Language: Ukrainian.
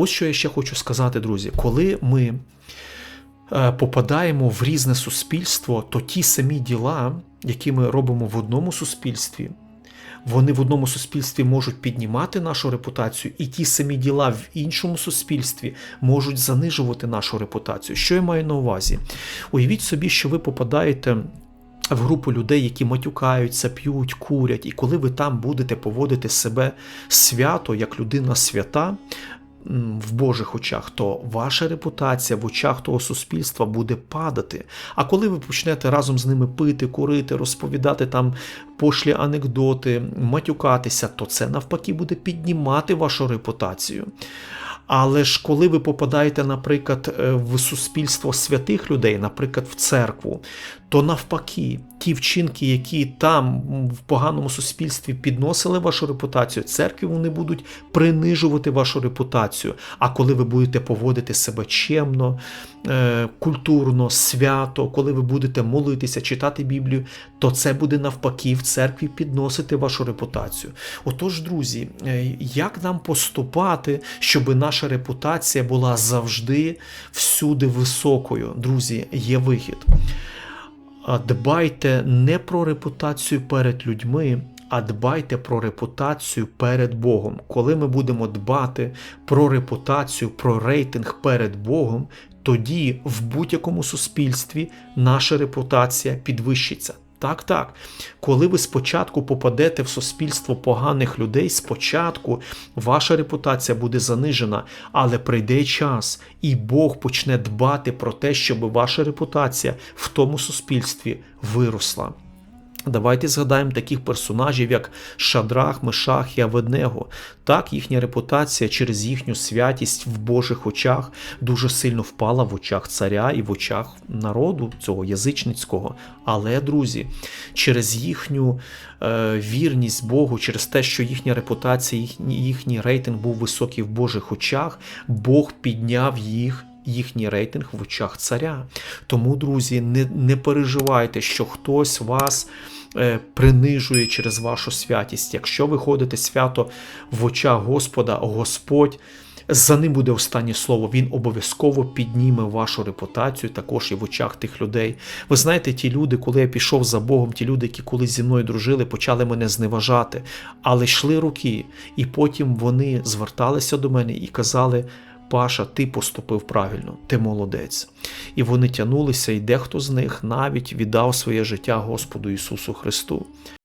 Ось що я ще хочу сказати, друзі, коли ми е, попадаємо в різне суспільство, то ті самі діла, які ми робимо в одному суспільстві, вони в одному суспільстві можуть піднімати нашу репутацію, і ті самі діла в іншому суспільстві можуть занижувати нашу репутацію. Що я маю на увазі? Уявіть собі, що ви попадаєте. В групу людей, які матюкаються, п'ють, курять, і коли ви там будете поводити себе свято, як людина свята в Божих очах, то ваша репутація в очах того суспільства буде падати. А коли ви почнете разом з ними пити, курити, розповідати там пошлі анекдоти, матюкатися, то це навпаки буде піднімати вашу репутацію. Але ж коли ви попадаєте, наприклад, е, в суспільство святих людей, наприклад, в церкву, то навпаки, ті вчинки, які там в поганому суспільстві підносили вашу репутацію, церкві вони будуть принижувати вашу репутацію. А коли ви будете поводити себе чемно, е, культурно, свято, коли ви будете молитися, читати Біблію, то це буде навпаки в церкві підносити вашу репутацію. Отож, друзі, е, як нам поступати, щоб наша репутація була завжди всюди високою? Друзі, є вихід. Дбайте не про репутацію перед людьми, а дбайте про репутацію перед Богом. Коли ми будемо дбати про репутацію, про рейтинг перед Богом, тоді в будь-якому суспільстві наша репутація підвищиться. Так, так. Коли ви спочатку попадете в суспільство поганих людей, спочатку ваша репутація буде занижена, але прийде час, і Бог почне дбати про те, щоб ваша репутація в тому суспільстві виросла. Давайте згадаємо таких персонажів, як Шадрах, Мешах і Аведнего. Так, їхня репутація через їхню святість в Божих очах дуже сильно впала в очах царя і в очах народу цього язичницького. Але, друзі, через їхню е, вірність Богу, через те, що їхня репутація, їхній, їхній рейтинг був високий в Божих очах, Бог підняв їх їхній рейтинг в очах царя. Тому, друзі, не, не переживайте, що хтось вас принижує через вашу святість. Якщо ви ходите свято в очах Господа, Господь. За ним буде останнє слово. Він обов'язково підніме вашу репутацію, також і в очах тих людей. Ви знаєте, ті люди, коли я пішов за Богом, ті люди, які колись зі мною дружили, почали мене зневажати, але йшли роки, і потім вони зверталися до мене і казали. Паша, ти поступив правильно, ти молодець. І вони тянулися, і дехто з них навіть віддав своє життя Господу Ісусу Христу.